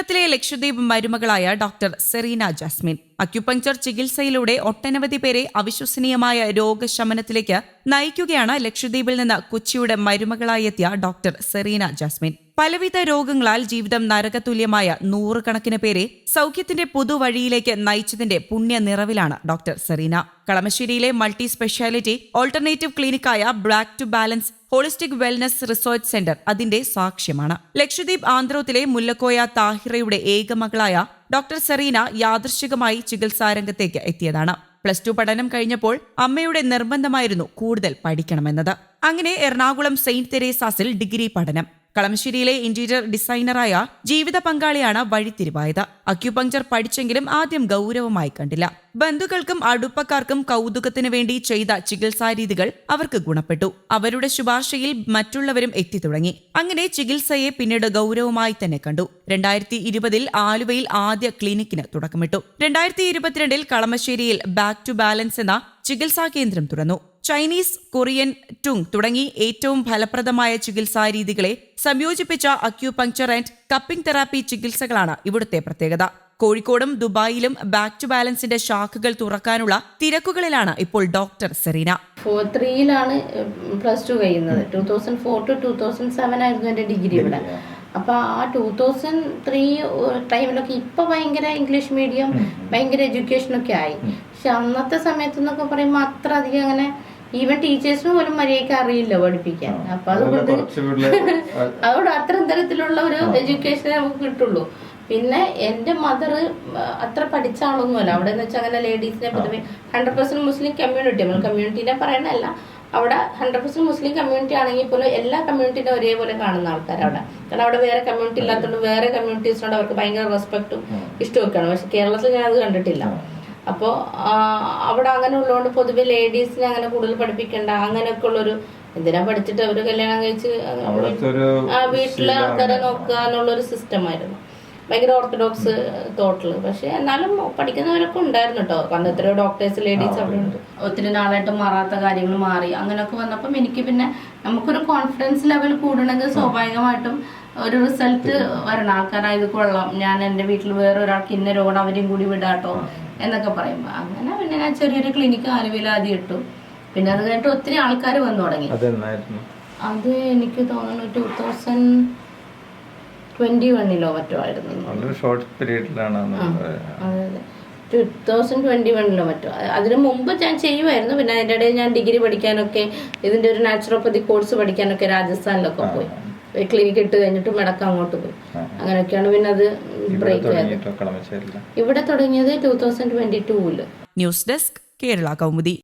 കേരളത്തിലെ ലക്ഷദ്വീപ് മരുമകളായ doctor Serena Jasmine. Acupuncture ചികിത്സയിലൂടെ ഒട്ടനവധി പേരെ അവിശ്വസനീയമായ രോഗശമനത്തിലേക്ക് നയിക്കുകയാണ് ലക്ഷദ്വീപിൽ നിന്ന് കൊച്ചിയുടെ മരുമകളായി എത്തിയ ഡോക്ടർ സെറീന ജാസ്മിൻ. പലവിധ രോഗങ്ങളാൽ ജീവിതം നരകതുല്യമായ നൂറുകണക്കിന് പേരെ സൗഖ്യത്തിന്റെ പുതുവഴിയിലേക്ക് നയിച്ചതിന്റെ പുണ്യ നിറവിലാണ് ഡോക്ടർ സെറീന. കളമശ്ശേരിയിലെ multi speciality alternative ക്ലിനിക്കായ black to balance holistic wellness research centre അതിന്റെ സാക്ഷ്യമാണ്. ലക്ഷദ്വീപ് ആന്ധ്രോത്തിലെ മുല്ലക്കോയ താഹിറയുടെ ഏകമകളായ ഡോക്ടർ സെറീന യാദൃശികമായി ചികിത്സാരംഗത്തേക്ക് എത്തിയതാണ്. പ്ലസ് ടു പഠനം കഴിഞ്ഞപ്പോൾ അമ്മയുടെ നിർബന്ധമായിരുന്നു കൂടുതൽ പഠിക്കണമെന്നത്. അങ്ങനെ എറണാകുളം സെയിന്റ് തെരേസാസിൽ ഡിഗ്രി പഠനം. കളമശ്ശേരിയിലെ ഇന്റീരിയർ ഡിസൈനറായ ജീവിത പങ്കാളിയാണ് വഴിത്തിരിവായത്. അക്യുപങ്ചർ പഠിച്ചെങ്കിലും ആദ്യം ഗൗരവമായി കണ്ടില്ല. ബന്ധുക്കൾക്കും അടുപ്പക്കാർക്കും കൗതുകത്തിന് വേണ്ടി ചെയ്ത ചികിത്സാരീതികൾ അവർക്ക് ഗുണപ്പെട്ടു. അവരുടെ ശുപാർശയിൽ മറ്റുള്ളവരും എത്തിത്തുടങ്ങി അങ്ങനെ ചികിത്സയെ പിന്നീട് ഗൗരവമായി തന്നെ കണ്ടു. രണ്ടായിരത്തി ഇരുപതിൽ ആലുവയിൽ ആദ്യ ക്ലിനിക്കിന് തുടക്കമിട്ടു. രണ്ടായിരത്തി ഇരുപത്തിരണ്ടിൽ കളമശ്ശേരിയിൽ ബാക്ക് ടു ബാലൻസ് എന്ന ചികിത്സാ കേന്ദ്രം തുറന്നു. ചൈനീസ് കൊറിയൻ ടുങ് തുടങ്ങി ഏറ്റവും ഫലപ്രദമായ ചികിത്സാ രീതികളെ സംയോജിപ്പിച്ച അക്യൂപങ്ചർ ആൻഡ് കപ്പിംഗ് തെറാപ്പി ചികിത്സകളാണ് ഇവിടുത്തെ പ്രത്യേകത. കോഴിക്കോടും ദുബായിലും ബാക്ക് ടു ബാലൻസിന്റെ ശാഖകൾ തുറക്കാനുള്ള തിരക്കുകളിലാണ് ഇപ്പോൾ ഡോക്ടർ സെറീന. ഫോർ ത്രീയിലാണ് പ്ലസ് ടു കഴിയുന്നത്. Two thousand four to two thousand seven ആയിരുന്നു എന്റെ ഡിഗ്രി ഇവിടെ അപ്പോൾ ആ ടൂ തൗസൻഡ് ത്രീ ടൈമിലൊക്കെ ഇപ്പൊ ഭയങ്കര ഇംഗ്ലീഷ് മീഡിയം ഭയങ്കര എഡ്യൂക്കേഷനൊക്കെ ആയി. പക്ഷെ അന്നത്തെ സമയത്ത് എന്നൊക്കെ പറയുമ്പോൾ അത്ര അധികം അങ്ങനെ ഈവൻ ടീച്ചേഴ്സിനും പോലും മര്യാദയ്ക്ക് അറിയില്ല പഠിപ്പിക്കാൻ. അപ്പൊ അതുകൊണ്ട് അതുകൊണ്ട് അത്തരം തരത്തിലുള്ള ഒരു എഡ്യൂക്കേഷൻ നമുക്ക് കിട്ടുള്ളൂ. പിന്നെ എന്റെ മദർ അത്ര പഠിച്ച ആളൊന്നുമല്ല. അവിടെ എന്ന് വെച്ചാൽ അങ്ങനെ ലേഡീസിനെ പൊതുവെ ഹൺഡ്രഡ് പെർസെന്റ് മുസ്ലിം കമ്മ്യൂണിറ്റി നമ്മൾ കമ്മ്യൂണിറ്റീനെ പറയണല്ല അവിടെ ഹൺഡ്രഡ് പെർസെന്റ് മുസ്ലിം കമ്മ്യൂണിറ്റി ആണെങ്കിൽ പോലും എല്ലാ കമ്മ്യൂണിറ്റിനെ ഒരേപോലെ കാണുന്ന ആൾക്കാർ അവിടെ. കാരണം അവിടെ വേറെ കമ്മ്യൂണിറ്റി ഇല്ലാത്തതുകൊണ്ട് വേറെ കമ്മ്യൂണിറ്റീസിനോട് അവർക്ക് ഭയങ്കര റെസ്പെക്റ്റും ഇഷ്ടമൊക്കെയാണ് പക്ഷെ കേരളത്തിൽ ഞാൻ അത് കണ്ടിട്ടില്ല. അപ്പോൾ അവിടെ അങ്ങനെ ഉള്ളതുകൊണ്ട് പൊതുവെ ലേഡീസിനെ അങ്ങനെ കൂടുതൽ പഠിപ്പിക്കേണ്ട അങ്ങനെയൊക്കെ ഉള്ളൊരു എന്തിനാ പഠിച്ചിട്ട് അവർ കല്യാണം കഴിച്ച് വീട്ടിലെ ആൾക്കാരെ നോക്കുക എന്നുള്ളൊരു സിസ്റ്റം ആയിരുന്നു. ഭയങ്കര ഓർത്തഡോക്സ് തോട്ടിൽ പക്ഷെ എന്നാലും പഠിക്കുന്നവരൊക്കെ ഉണ്ടായിരുന്നു കേട്ടോ അന്ന് എത്രയോ ഡോക്ടേഴ്സ് ലേഡീസ് അവിടെ ഉണ്ട്. ഒത്തിരി നാളായിട്ട് മാറാത്ത കാര്യങ്ങൾ മാറി. അങ്ങനെയൊക്കെ വന്നപ്പം എനിക്ക് പിന്നെ നമുക്കൊരു കോൺഫിഡൻസ് ലെവൽ കൂടണമെങ്കിൽ സ്വാഭാവികമായിട്ടും ഒരു റിസൾട്ട് വരണം. ആൾക്കാരായത് കൊള്ളാം. ഞാൻ എന്റെ വീട്ടിൽ വേറെ ഒരാൾക്ക് ഇന്ന രോഗം അവരെയും കൂടി വിടാട്ടോ എന്നൊക്കെ പറയുമ്പോൾ അങ്ങനെ പിന്നെ ഞാൻ ചെറിയൊരു ക്ലിനിക്ക് ആലുവയിൽ ആദ്യം ഇട്ടു. പിന്നെ അത് കഴിഞ്ഞിട്ട് ഒത്തിരി ആൾക്കാർ വന്നു തുടങ്ങി. അത് എനിക്ക് തോന്നുന്നു ടൂ തൗസൻഡ് ട്വന്റി വണ്ണിലോ മറ്റോ ആയിരുന്നു. ഷോർട്ട് പീരീഡിലാണ് അതെ. ടൂ തൗസൻഡ് ട്വന്റി വണ്ണിലോ മറ്റോ. അതിനു മുമ്പ് ഞാൻ ചെയ്യുമായിരുന്നു. പിന്നെ അതിന്റെ ഇടയിൽ ഞാൻ ഡിഗ്രി പഠിക്കാനൊക്കെ ഇതിന്റെ ഒരു നാച്ചുറോപ്പതി കോഴ്സ് പഠിക്കാനൊക്കെ രാജസ്ഥാനിലൊക്കെ പോയി. ക്ലിനിക്ക് ഇട്ട് കഴിഞ്ഞിട്ട് മടക്കം അങ്ങോട്ട് പോയി. അങ്ങനെയൊക്കെയാണ് പിന്നെ അത് ബ്രേക്ക് ആയത്. ഇവിടെ തുടങ്ങിയത് ടൂ തൗസൻഡ് ട്വന്റി ടൂവിൽ ന്യൂസ് ഡെസ്ക് കേരള കൗമുദി.